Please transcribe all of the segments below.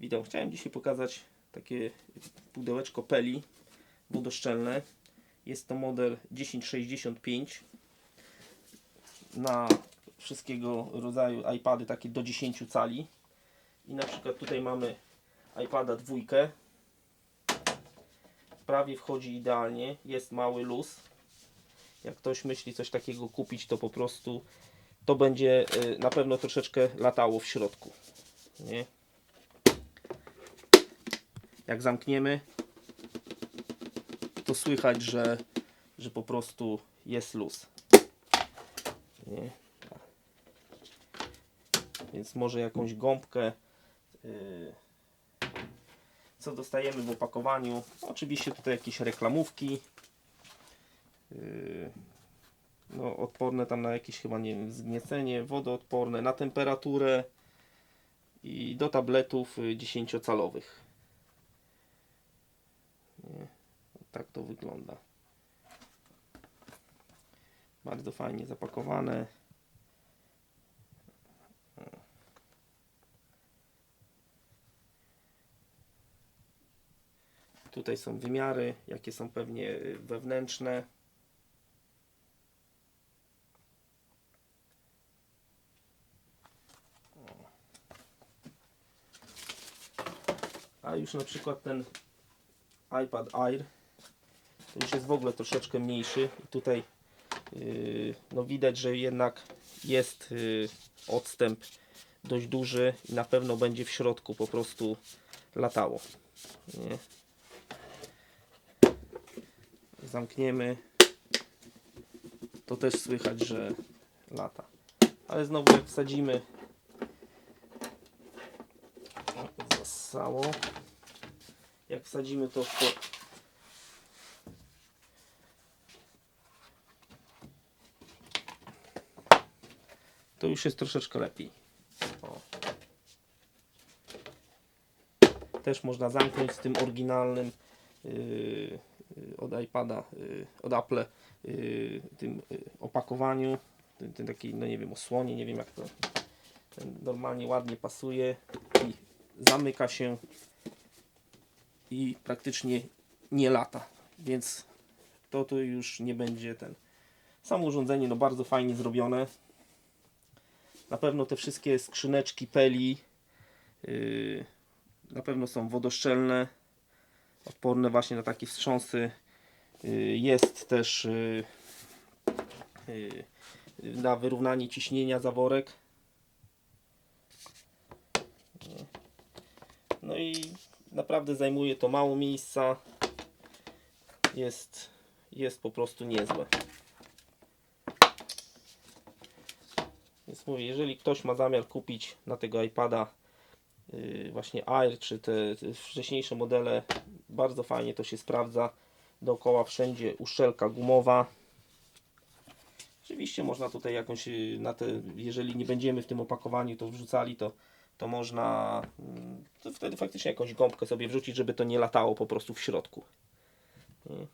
Witam, chciałem dzisiaj pokazać takie pudełeczko peli wodoszczelne. Jest to model 1065 na wszystkiego rodzaju iPady takie do 10 cali. I na przykład tutaj mamy iPada dwójkę. Prawie wchodzi idealnie, jest mały luz. Jak ktoś myśli coś takiego kupić, to po prostu to będzie y, na pewno troszeczkę latało w środku. Nie? Jak zamkniemy, to słychać, że, że po prostu jest luz. Nie? Więc może jakąś gąbkę. y, co dostajemy w opakowaniu? Oczywiście tutaj jakieś reklamówki. Yy, no, odporne tam na jakieś chyba nie wiem, zgniecenie, wodoodporne, na temperaturę i do tabletów y, 10-calowych. Nie, tak to wygląda. Bardzo fajnie zapakowane. Tutaj są wymiary, jakie są pewnie wewnętrzne. A już na przykład ten iPad Air to już jest w ogóle troszeczkę mniejszy i tutaj yy, no widać, że jednak jest yy, odstęp dość duży i na pewno będzie w środku po prostu latało. Nie? Zamkniemy to też słychać, że lata. Ale znowu jak wsadzimy zasało. Jak wsadzimy to w to to już jest troszeczkę lepiej. O. Też można zamknąć z tym oryginalnym yy, od iPada, yy, od Apple yy, tym yy, opakowaniu, tym, tym takiej, no nie wiem, osłonie, nie wiem jak to normalnie ładnie pasuje i zamyka się i praktycznie nie lata, więc to tu już nie będzie ten. Samo urządzenie no bardzo fajnie zrobione. Na pewno te wszystkie skrzyneczki peli yy, na pewno są wodoszczelne, odporne właśnie na takie wstrząsy. Yy, jest też yy, yy, na wyrównanie ciśnienia zaworek. No i naprawdę zajmuje to mało miejsca. Jest, jest po prostu niezłe. Więc mówię, jeżeli ktoś ma zamiar kupić na tego iPada yy, właśnie Air czy te, te wcześniejsze modele, bardzo fajnie to się sprawdza. Dookoła wszędzie uszczelka gumowa. Oczywiście można tutaj jakąś, yy, na te, jeżeli nie będziemy w tym opakowaniu to wrzucali, to, to można mm, to wtedy faktycznie jakąś gąbkę sobie wrzucić, żeby to nie latało po prostu w środku. Nie?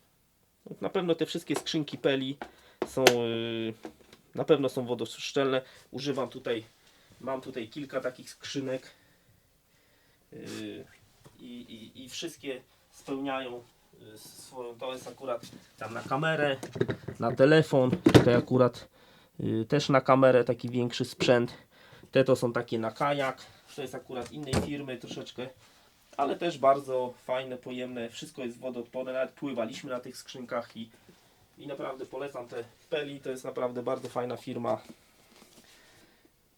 Na pewno te wszystkie skrzynki peli są yy, na pewno są wodoszczelne. Używam tutaj, mam tutaj kilka takich skrzynek yy, i, i, i wszystkie spełniają yy, swoją, to jest akurat tam na kamerę, na telefon, tutaj akurat też na kamerę taki większy sprzęt. Te to są takie na kajak, to jest akurat innej firmy troszeczkę, ale też bardzo fajne, pojemne, wszystko jest wodoodporne, nawet pływaliśmy na tych skrzynkach i i naprawdę polecam te Peli, to jest naprawdę bardzo fajna firma.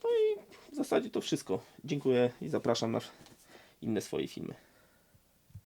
No i w zasadzie to wszystko. Dziękuję i zapraszam na inne swoje filmy.